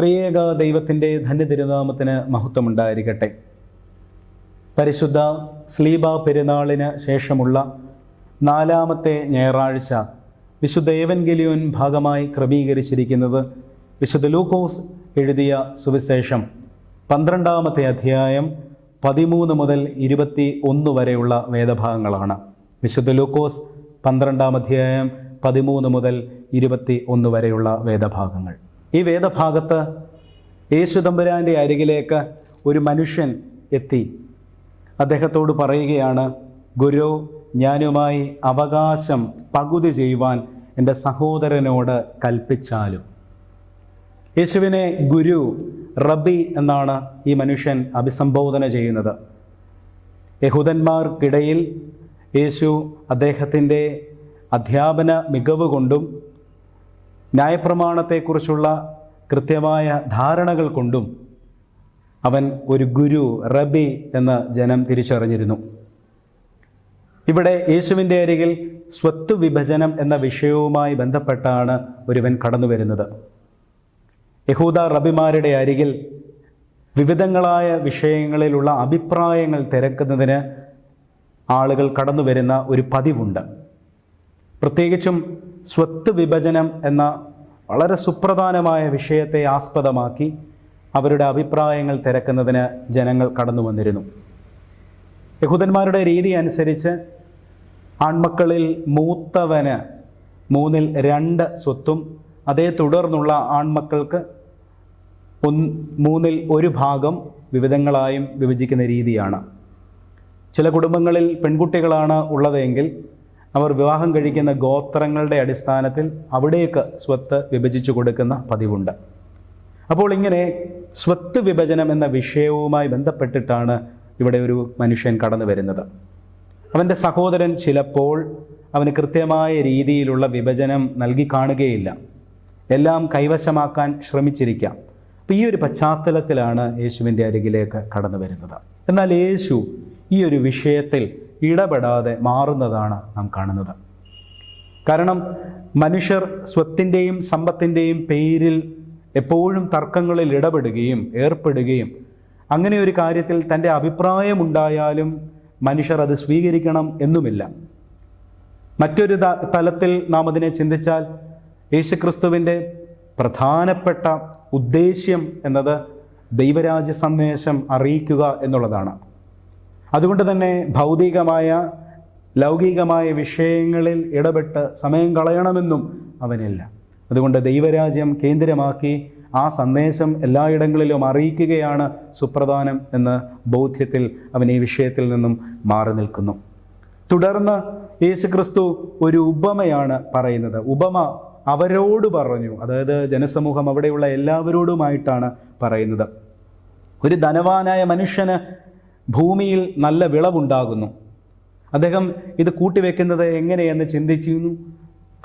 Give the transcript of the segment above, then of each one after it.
ത്രിയേക ദൈവത്തിന്റെ ധന്യതിരുനാമത്തിന് മഹത്വമുണ്ടായിരിക്കട്ടെ. പരിശുദ്ധ സ്ലീബ പെരുന്നാളിന് ശേഷമുള്ള നാലാമത്തെ ഞായറാഴ്ച വിശുദ്ധ ഏവൻഗലിയോൻ ഭാഗമായി ക്രമീകരിച്ചിരിക്കുന്നത് വിശുദ്ധ ലൂക്കോസ് എഴുതിയ സുവിശേഷം പന്ത്രണ്ടാമത്തെ അധ്യായം പതിമൂന്ന് മുതൽ ഇരുപത്തി ഒന്ന് വരെയുള്ള വേദഭാഗങ്ങളാണ്. വിശുദ്ധ ലൂക്കോസ് പന്ത്രണ്ടാം അധ്യായം പതിമൂന്ന് മുതൽ ഇരുപത്തി ഒന്ന് വരെയുള്ള വേദഭാഗങ്ങൾ. ഈ വേദഭാഗത്ത് യേശുദമ്പുരാന്റെ അരികിലേക്ക് ഒരു മനുഷ്യൻ എത്തി. അദ്ദേഹത്തോട് പറയുകയാണ് ഗുരു ഞാനുമായി അവകാശം പകുതി ചെയ്യുവാൻ എന്റെ സഹോദരനോട് കൽപ്പിച്ചാലും. യേശുവിനെ ഗുരു റബി എന്നാണ് ഈ മനുഷ്യൻ അഭിസംബോധന ചെയ്യുന്നത്. യഹൂദന്മാർക്കിടയിൽ യേശു അദ്ദേഹത്തിന്റെ അധ്യാപന മികവ് കൊണ്ടും ന്യായപ്രമാണത്തെക്കുറിച്ചുള്ള കൃത്യമായ ധാരണകൾ കൊണ്ടും അവൻ ഒരു ഗുരു റബി എന്ന ജനം തിരിച്ചറിഞ്ഞിരുന്നു. ഇവിടെ യേശുവിന്റെ അരികിൽ സ്വത്ത് വിഭജനം എന്ന വിഷയവുമായി ബന്ധപ്പെട്ടാണ് ഒരുവൻ കടന്നു വരുന്നത്. യഹൂദ റബിമാരുടെ അരികിൽ വിവിധങ്ങളായ വിഷയങ്ങളിലുള്ള അഭിപ്രായങ്ങൾ തിരക്കുന്നതിന് ആളുകൾ കടന്നു വരുന്ന ഒരു പതിവുണ്ട്. പ്രത്യേകിച്ചും സ്വത്ത് വിഭജനം എന്ന വളരെ സുപ്രധാനമായ വിഷയത്തെ ആസ്പദമാക്കി അവരുടെ അഭിപ്രായങ്ങൾ തിരക്കുന്നതിന് ജനങ്ങൾ കടന്നു വന്നിരുന്നു. യഹൂദന്മാരുടെ രീതി അനുസരിച്ച് ആൺമക്കളിൽ മൂത്തവന് മൂന്നിൽ രണ്ട് സ്വത്തും അതേ തുടർന്നുള്ള ആൺമക്കൾക്ക് ഒന്ന് മൂന്നിൽ ഒരു ഭാഗം വിവിധങ്ങളായും വിഭജിക്കുന്ന രീതിയാണ്. ചില കുടുംബങ്ങളിൽ പെൺകുട്ടികളാണ് ഉള്ളതെങ്കിൽ അവർ വിവാഹം കഴിക്കുന്ന ഗോത്രങ്ങളുടെ അടിസ്ഥാനത്തിൽ അവിടേക്ക് സ്വത്ത് വിഭജിച്ചു കൊടുക്കുന്ന പതിവുണ്ട്. അപ്പോൾ ഇങ്ങനെ സ്വത്ത് വിഭജനം എന്ന വിഷയവുമായി ബന്ധപ്പെട്ടിട്ടാണ് ഇവിടെ ഒരു മനുഷ്യൻ കടന്നു വരുന്നത്. അവന്റെ സഹോദരൻ ചിലപ്പോൾ അവന് കൃത്യമായ രീതിയിലുള്ള വിഭജനം നൽകി കാണുകയില്ല. എല്ലാം കൈവശമാക്കാൻ ശ്രമിച്ചിരിക്കാം. അപ്പം ഈ ഒരു പശ്ചാത്തലത്തിലാണ് യേശുവിന്റെ അരികിലേക്ക് കടന്നു വരുന്നത്. എന്നാൽ യേശു ഈ ഒരു വിഷയത്തിൽ ഇടപെടാതെ മാറുന്നതാണ് നാം കാണുന്നത്. കാരണം മനുഷ്യർ സ്വത്തിന്റെയും സമ്പത്തിന്റെയും പേരിൽ എപ്പോഴും തർക്കങ്ങളിൽ ഇടപെടുകയും ഏർപ്പെടുകയും അങ്ങനെ ഒരു കാര്യത്തിൽ തന്റെ അഭിപ്രായമുണ്ടായാലും മനുഷ്യർ അത് സ്വീകരിക്കണം എന്നുമില്ല. മറ്റൊരു തലത്തിൽ നാം അതിനെ ചിന്തിച്ചാൽ യേശുക്രിസ്തുവിന്റെ പ്രധാനപ്പെട്ട ഉദ്ദേശ്യം എന്നത് ദൈവരാജ്യ സന്ദേശം അറിയിക്കുക എന്നുള്ളതാണ്. അതുകൊണ്ട് തന്നെ ഭൗതികമായ ലൗകികമായ വിഷയങ്ങളിൽ ഇടപെട്ട് സമയം കളയണമെന്നും അവനില്ല. അതുകൊണ്ട് ദൈവരാജ്യം കേന്ദ്രമാക്കി ആ സന്ദേശം എല്ലായിടങ്ങളിലും അറിയിക്കുകയാണ് സുപ്രധാനം എന്ന ബോധ്യത്തിൽ അവൻ ഈ വിഷയത്തിൽ നിന്നും മാറി നിൽക്കുന്നു. തുടർന്ന് യേശുക്രിസ്തു ഒരു ഉപമയാണ് പറയുന്നത്. ഉപമ അവരോട് പറഞ്ഞു. അതായത് ജനസമൂഹം അവിടെയുള്ള എല്ലാവരോടുമായിട്ടാണ് പറയുന്നത്. ഒരു ധനവാനായ മനുഷ്യന് ഭൂമിയിൽ നല്ല വിളവുണ്ടാകുന്നു. അദ്ദേഹം ഇത് കൂട്ടിവെക്കുന്നത് എങ്ങനെയെന്ന് ചിന്തിച്ചിരുന്നു.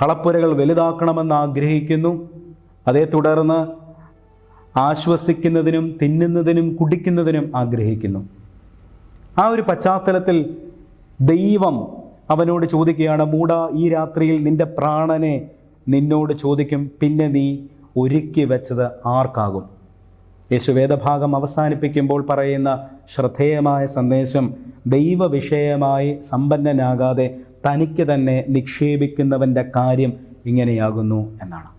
കളപ്പുരകൾ വലുതാക്കണമെന്ന് ആഗ്രഹിക്കുന്നു. അതേ തുടർന്ന് ആശ്വസിക്കുന്നതിനും തിന്നുന്നതിനും കുടിക്കുന്നതിനും ആഗ്രഹിക്കുന്നു. ആ ഒരു പശ്ചാത്തലത്തിൽ ദൈവം അവനോട് ചോദിക്കുകയാണ് മൂട ഈ രാത്രിയിൽ നിന്റെ പ്രാണനെ നിന്നോട് ചോദിക്കും പിന്നെ നീ ഒരുക്കി വെച്ചത് ആർക്കാകും? യേശു വേദഭാഗം അവസാനിപ്പിക്കുമ്പോൾ പറയുന്ന ശ്രദ്ധേയമായ സന്ദേശം ദൈവവിഷയമായി സമ്പന്നനാകാതെ തനിക്ക് തന്നെ നിക്ഷേപിക്കുന്നവന്റെ കാര്യം ഇങ്ങനെയാകുന്നു എന്നാണ്.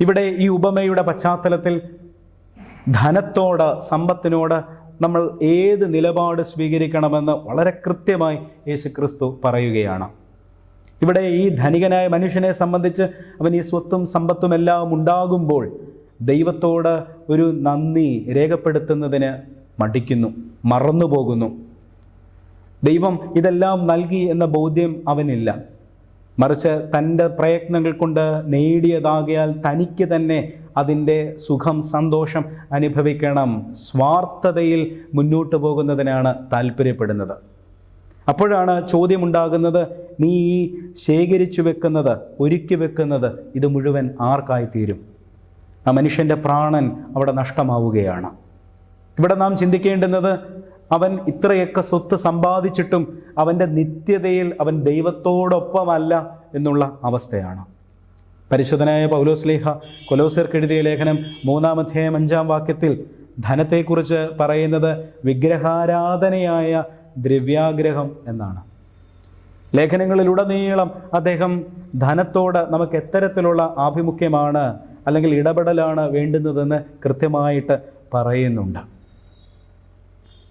ഇവിടെ ഈ ഉപമയുടെ പശ്ചാത്തലത്തിൽ ധനത്തോട് സമ്പത്തിനോട് നമ്മൾ ഏത് നിലപാട് സ്വീകരിക്കണമെന്ന് വളരെ കൃത്യമായി യേശു ക്രിസ്തു പറയുകയാണ്. ഇവിടെ ഈ ധനികനായ മനുഷ്യനെ സംബന്ധിച്ച് അവൻ ഈ സ്വത്തും സമ്പത്തും എല്ലാം ഉണ്ടാകുമ്പോൾ ദൈവത്തോട് ഒരു നന്ദി രേഖപ്പെടുത്തുന്നതിന് മടിക്കുന്നു മറന്നു പോകുന്നു ദൈവം ഇതെല്ലാം നൽകി എന്ന ബോധ്യം അവനില്ല. മറിച്ച് തന്റെ പ്രയത്നങ്ങൾ കൊണ്ട് നേടിയതാകിയാൽ തനിക്ക് തന്നെ അതിന്റെ സുഖം സന്തോഷം അനുഭവിക്കണം. സ്വാർത്ഥതയിൽ മുന്നോട്ട് പോകുന്നതിനാണ് താല്പര്യപ്പെടുന്നത്. അപ്പോഴാണ് ചോദ്യമുണ്ടാകുന്നത് നീ ഈ ശേഖരിച്ചു വെക്കുന്നത് ഒരുക്കി വെക്കുന്നത് ഇത് മുഴുവൻ ആർക്കായി തീരും ആ മനുഷ്യന്റെ പ്രാണൻ അവിടെ നഷ്ടമാവുകയാണ്. ഇവിടെ നാം ചിന്തിക്കേണ്ടുന്നത് അവൻ ഇത്രയൊക്കെ സ്വത്ത് സമ്പാദിച്ചിട്ടും അവന്റെ നിത്യതയിൽ അവൻ ദൈവത്തോടൊപ്പമല്ല എന്നുള്ള അവസ്ഥയാണ്. പരിശുദ്ധനായ പൗലോസ്ലേഹ കൊലോസർക്ക് എഴുതിയ ലേഖനം മൂന്നാം അധ്യായം അഞ്ചാം വാക്യത്തിൽ ധനത്തെക്കുറിച്ച് പറയുന്നത് വിഗ്രഹാരാധനയായ ദ്രവ്യാഗ്രഹം എന്നാണ്. ലേഖനങ്ങളിലുടനീളം അദ്ദേഹം ധനത്തോട് നമുക്ക് എത്തരത്തിലുള്ള ആഭിമുഖ്യമാണ് അല്ലെങ്കിൽ ഇടപെടലാണ് വേണ്ടുന്നതെന്ന് കൃത്യമായിട്ട് പറയുന്നുണ്ട്.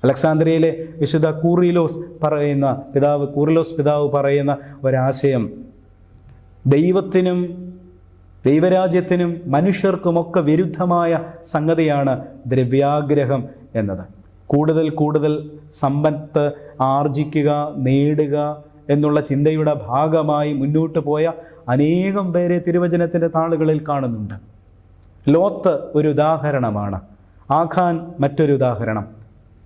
അലക്സാന്ദ്രിയയിലെ വിശുദ്ധ കൂറിലോസ് പറയുന്ന പിതാവ് കൂറിലോസ് പിതാവ് പറയുന്ന ഒരാശയം ദൈവത്തിനും ദൈവരാജ്യത്തിനും മനുഷ്യർക്കുമൊക്കെ വിരുദ്ധമായ സംഗതിയാണ് ദ്രവ്യാഗ്രഹം എന്നത്. കൂടുതൽ കൂടുതൽ സമ്പത്ത് ആർജിക്കുക നേടുക എന്നുള്ള ചിന്തയുടെ ഭാഗമായി മുന്നോട്ട് പോയ അനേകം പേരെ തിരുവചനത്തിന്റെ താളുകളിൽ കാണുന്നുണ്ട്. ലോത്ത് ഒരു ഉദാഹരണമാണ്. ആഖാൻ മറ്റൊരു ഉദാഹരണം.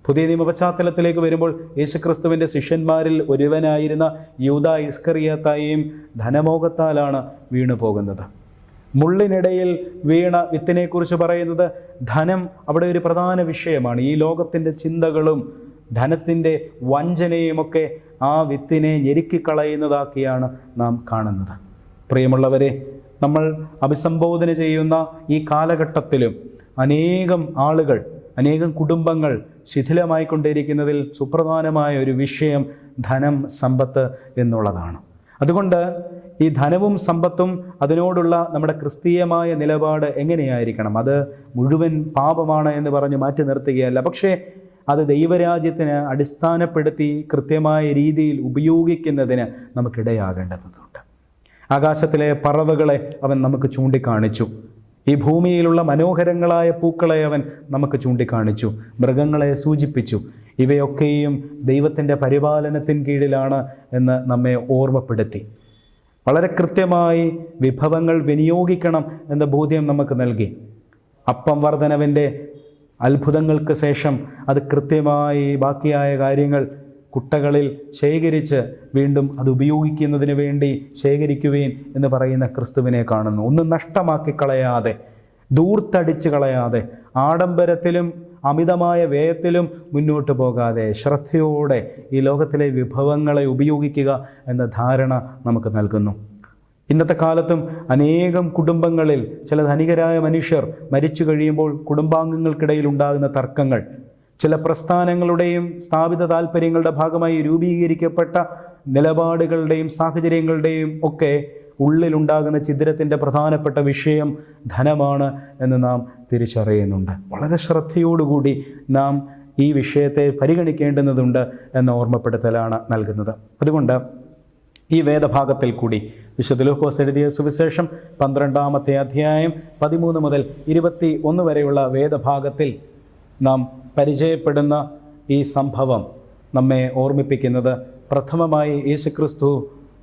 പുതിയ നിയമ പശ്ചാത്തലത്തിലേക്ക് വരുമ്പോൾ യേശുക്രിസ്തുവിന്റെ ശിഷ്യന്മാരിൽ ഒരുവനായിരുന്ന യൂത ഇസ്കറിയത്തായും ധനമോഹത്താലാണ് വീണു പോകുന്നത്. മുള്ളിനിടയിൽ വീണ വിത്തിനെക്കുറിച്ച് പറയുന്നത് ധനം അവിടെ ഒരു പ്രധാന വിഷയമാണ്. ഈ ലോകത്തിന്റെ ചിന്തകളും ധനത്തിന്റെ വഞ്ചനയുമൊക്കെ ആ വിത്തിനെ ഞെരുക്കിക്കളയുന്നതാക്കിയാണ് നാം കാണുന്നത്. പ്രിയമുള്ളവരെ നമ്മൾ അഭിസംബോധന ചെയ്യുന്ന ഈ കാലഘട്ടത്തിലും അനേകം ആളുകൾ അനേകം കുടുംബങ്ങൾ ശിഥിലമായിക്കൊണ്ടിരിക്കുന്നതിൽ സുപ്രധാനമായ ഒരു വിഷയം ധനം സമ്പത്ത് എന്നുള്ളതാണ്. അതുകൊണ്ട് ഈ ധനവും സമ്പത്തും അതിനോടുള്ള നമ്മുടെ ക്രിസ്തീയമായ നിലപാട് എങ്ങനെയായിരിക്കണം? അത് മുഴുവൻ പാപമാണ് എന്ന് പറഞ്ഞ് മാറ്റി നിർത്തുകയല്ല. പക്ഷേ അത് ദൈവരാജ്യത്തിന് അടിസ്ഥാനപ്പെടുത്തി കൃത്യമായ രീതിയിൽ ഉപയോഗിക്കുന്നതിന് നമുക്കിടയാകേണ്ടതുണ്ട്. ആകാശത്തിലെ പറവകളെ അവൻ നമുക്ക് ചൂണ്ടിക്കാണിച്ചു. ഈ ഭൂമിയിലുള്ള മനോഹരങ്ങളായ പൂക്കളെ അവൻ നമുക്ക് ചൂണ്ടിക്കാണിച്ചു. മൃഗങ്ങളെ സൂചിപ്പിച്ചു. ഇവയൊക്കെയും ദൈവത്തിന്റെ പരിപാലനത്തിന് കീഴിലാണ് എന്ന് നമ്മെ ഓർമ്മപ്പെടുത്തി. വളരെ കൃത്യമായി വിഭവങ്ങൾ വിനിയോഗിക്കണം എന്ന ബോധ്യം നമുക്ക് നൽകി. അപ്പം വർധനവിന്റെ അത്ഭുതങ്ങൾക്ക് ശേഷം അത് കൃത്യമായി ബാക്കിയായ കാര്യങ്ങൾ കുട്ടകളിൽ ശേഖരിച്ച് വീണ്ടും അത് ഉപയോഗിക്കുന്നതിന് വേണ്ടി ശേഖരിക്കുവേൻ എന്ന് പറയുന്ന ക്രിസ്തുവിനെ കാണുന്നു. ഒന്നും നഷ്ടമാക്കി കളയാതെ ദൂർത്തടിച്ച് കളയാതെ ആഡംബരത്തിലും അമിതമായ വ്യയത്തിലും മുന്നോട്ട് പോകാതെ ശ്രദ്ധയോടെ ഈ ലോകത്തിലെ വിഭവങ്ങളെ ഉപയോഗിക്കുക എന്ന ധാരണ നമുക്ക് നൽകുന്നു. ഇന്നത്തെ കാലത്തും അനേകം കുടുംബങ്ങളിൽ ചില ധനികരായ മനുഷ്യർ മരിച്ചു കഴിയുമ്പോൾ കുടുംബാംഗങ്ങൾക്കിടയിൽ ഉണ്ടാകുന്ന തർക്കങ്ങൾ ചില പ്രസ്ഥാനങ്ങളുടെയും സ്ഥാപിത താല്പര്യങ്ങളുടെ ഭാഗമായി രൂപീകരിക്കപ്പെട്ട നിലപാടുകളുടെയും സാഹചര്യങ്ങളുടെയും ഒക്കെ ഉള്ളിലുണ്ടാകുന്ന ചിത്രത്തിന്റെ പ്രധാനപ്പെട്ട വിഷയം ധനമാണ് എന്ന് നാം തിരിച്ചറിയുന്നുണ്ട്. വളരെ ശ്രദ്ധയോടുകൂടി നാം ഈ വിഷയത്തെ പരിഗണിക്കേണ്ടുന്നതുണ്ട് എന്ന ഓർമ്മപ്പെടുത്തലാണ് നൽകുന്നത്. അതുകൊണ്ട് ഈ വേദഭാഗത്തിൽ കൂടി വിശുദ്ധ ലൂക്കോസ് എഴുതിയ സുവിശേഷം പന്ത്രണ്ടാമത്തെ അധ്യായം പതിമൂന്ന് മുതൽ ഇരുപത്തി ഒന്ന് വരെയുള്ള വേദഭാഗത്തിൽ നാം പരിചയപ്പെടുന്ന ഈ സംഭവം നമ്മെ ഓർമ്മിപ്പിക്കുന്നത്. പ്രഥമമായി യേശുക്രിസ്തു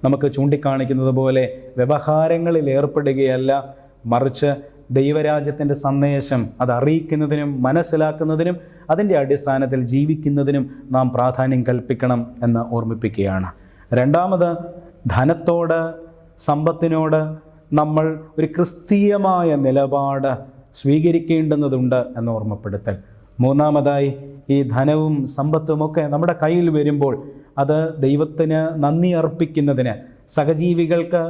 നമുക്ക് ചൂണ്ടിക്കാണിക്കുന്നത് പോലെ വ്യവഹാരങ്ങളിൽ ഏർപ്പെടുകയല്ല മറിച്ച് ദൈവരാജ്യത്തിന്റെ സന്ദേശം അത് അറിയിക്കുന്നതിനും മനസ്സിലാക്കുന്നതിനും അതിന്റെ അടിസ്ഥാനത്തിൽ ജീവിക്കുന്നതിനും നാം പ്രാധാന്യം കൽപ്പിക്കണം എന്ന് ഓർമ്മിപ്പിക്കുകയാണ്. രണ്ടാമത് ധനത്തോട് സമ്പത്തിനോട് നമ്മൾ ഒരു ക്രിസ്തീയമായ നിലപാട് സ്വീകരിക്കേണ്ടുന്നതുണ്ട് എന്ന് ഓർമ്മപ്പെടുത്തൽ. മൂന്നാമതായി ഈ ധനവും സമ്പത്തുമൊക്കെ നമ്മുടെ കയ്യിൽ വരുമ്പോൾ അത് ദൈവത്തിന് നന്ദി അർപ്പിക്കുന്നതിന് സഹജീവികൾക്ക്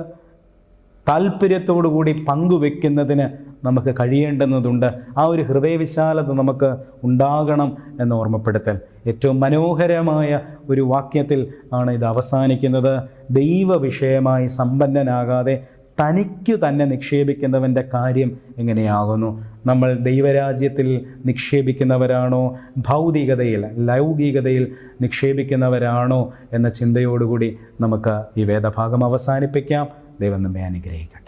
താല്പര്യത്തോടുകൂടി പങ്കുവെക്കുന്നതിന് നമുക്ക് കഴിയേണ്ടുന്നതുണ്ട്. ആ ഒരു ഹൃദയവിശാലത നമുക്ക് ഉണ്ടാകണം എന്ന് ഓർമ്മപ്പെടുത്തൽ. ഏറ്റവും മനോഹരമായ ഒരു വാക്യത്തിൽ ആണ് ഇത് അവസാനിക്കുന്നത്. ദൈവവിഷയമായി സമ്പന്നനാകാതെ തനിക്കു തന്നെ നിക്ഷേപിക്കുന്നവന്റെ കാര്യം എങ്ങനെയാകുന്നു? നമ്മൾ ദൈവരാജ്യത്തിൽ നിക്ഷേപിക്കുന്നവരാണോ? ഭൗതികതയിൽ ലൗകികതയിൽ നിക്ഷേപിക്കുന്നവരാണോ? എന്ന ചിന്തയോടുകൂടി നമുക്ക് ഈ വേദഭാഗം അവസാനിപ്പിക്കാം. ദൈവം നമ്മെ അനുഗ്രഹിക്കട്ടെ.